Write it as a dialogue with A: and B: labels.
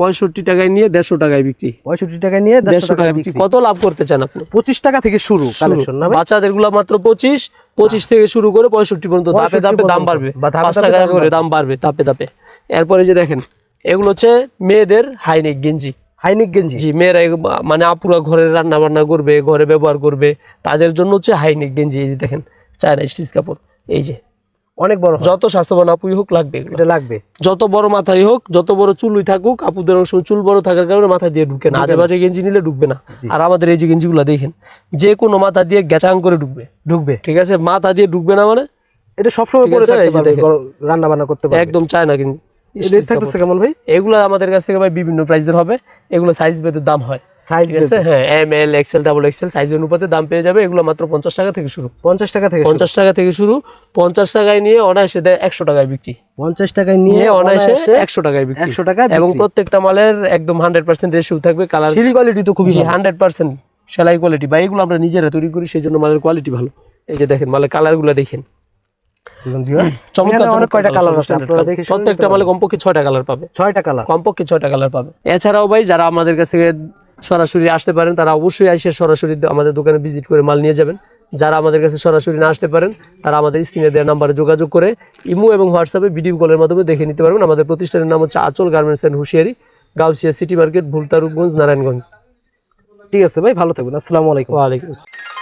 A: পঁয়ষট্টি টাকায় নিয়ে দেড়শো টাকায় বিক্রি।
B: পঁয়ষট্টি টাকায় নিয়ে
A: দেড়শো টাকায় বিক্রি। কত লাভ করতে চান আপনি?
B: পঁচিশ টাকা থেকে শুরু কালেকশন না
A: বাচ্চাদেরগুলা মাত্র পঁচিশ পঁচিশ থেকে শুরু করে পঁয়ষট্টি পর্যন্ত ধাপে ধাপে দাম বাড়বে। পাঁচ টাকা করে দাম বাড়বে ধাপে ধাপে। এরপরে যে দেখেন এগুলো হচ্ছে মেয়েদের হাইনেক গেঞ্জি।
B: হাইনিক গেঞ্জি?
A: জি মেয়েরা মানে আপুরা ঘরে রান্না বান্না করবে ঘরে ব্যবহার করবে তাদের জন্য হচ্ছে হাইনেক গেঞ্জি। এই যে দেখেন চায়না স্টিচ কাপড়। এই যে
B: অনেক বড়
A: যত স্বাস্থ্যবান আপুই হোক লাগবে
B: এটা লাগবে।
A: যত বড় মাথায় হোক যত বড় চুলই থাকুক আপুদের অনেক সময় চুল বড় থাকার কারণে মাথা দিয়ে ঢুকে না। আজে বাজে গেঞ্জি নিলে ঢুকবে না। আর আমাদের এই যে গেঞ্জিগুলো দেখেন যে কোনো মাথা দিয়ে গ্যাচাং করে ঢুকবে।
B: ঢুকবে।
A: ঠিক আছে? মাথা দিয়ে ঢুকবে না মানে?
B: এটা সবসময় রান্না বান্না করতে
A: একদম চায় না কিন্তু।
B: রেট থাকতেছে কেমন ভাই?
A: এগুলো আমাদের কাছ থেকে ভাই বিভিন্ন প্রাইসের হবে। এগুলো সাইজ ভেদে দাম হয়।
B: সাইজ
A: আছে? হ্যাঁ M L XL double XL size অনুপাতে দাম পেয়ে যাবে। এগুলো মাত্র পঞ্চাশ টাকা থেকে শুরু।
B: পঞ্চাশ টাকা থেকে
A: পঞ্চাশ টাকা থেকে শুরু। পঞ্চাশ টাকায় নিয়ে অনায়াসে দেয় একশো টাকায় বিক্রি।
B: পঞ্চাশ টাকায় নিয়ে
A: নিয়ে অনায়াসে একশো টাকায় বিক্রি।
B: একশো টাকা
A: এবং প্রত্যেকটা মালের একদম হান্ড্রেড পার্সেন্ট রেশিও থাকবে। কালার
B: সিলি কোয়ালিটি তো খুবই
A: হান্ড্রেড পার্সেন্ট সেলাই কোয়ালিটি বা এগুলো আমরা নিজেরা তৈরি করি সেই জন্য মালের কোয়ালিটি ভালো। এই যে দেখেন মালের কালারগুলো দেখেন।
B: অনেক কয়টা কালার আছে? আপনারা দেখে
A: প্রত্যেকটা মালে কমপক্ষে ছয়টা কালার পাবে।
B: ছয়টা কালার
A: কমপক্ষে ছয়টা কালার পাবে। এছাড়াও ভাই যারা আমাদের কাছ সরাসরি আসতে পারেন তারা অবশ্যই এসে সরাসরি আমাদের দোকানে ভিজিট করে মাল নিয়ে যাবেন। যারা আমাদের কাছে সরাসরি না আসতে পারেন তারা আমাদের স্ক্রিনে দেওয়া নাম্বারে যোগাযোগ করে ইমো এবং হোয়াটসঅ্যাপে ভিডিও কলের মাধ্যমে দেখে নিতে পারবেন। আমাদের প্রতিষ্ঠানের নাম হচ্ছে Achal garments and hosiery Gausia city market Bhulta Rupganj Narayanganj.
B: ঠিক আছে ভাই ভালো থাকবেন। আসসালামু আলাইকুম।
A: ওয়ালাইকুম আসসালাম।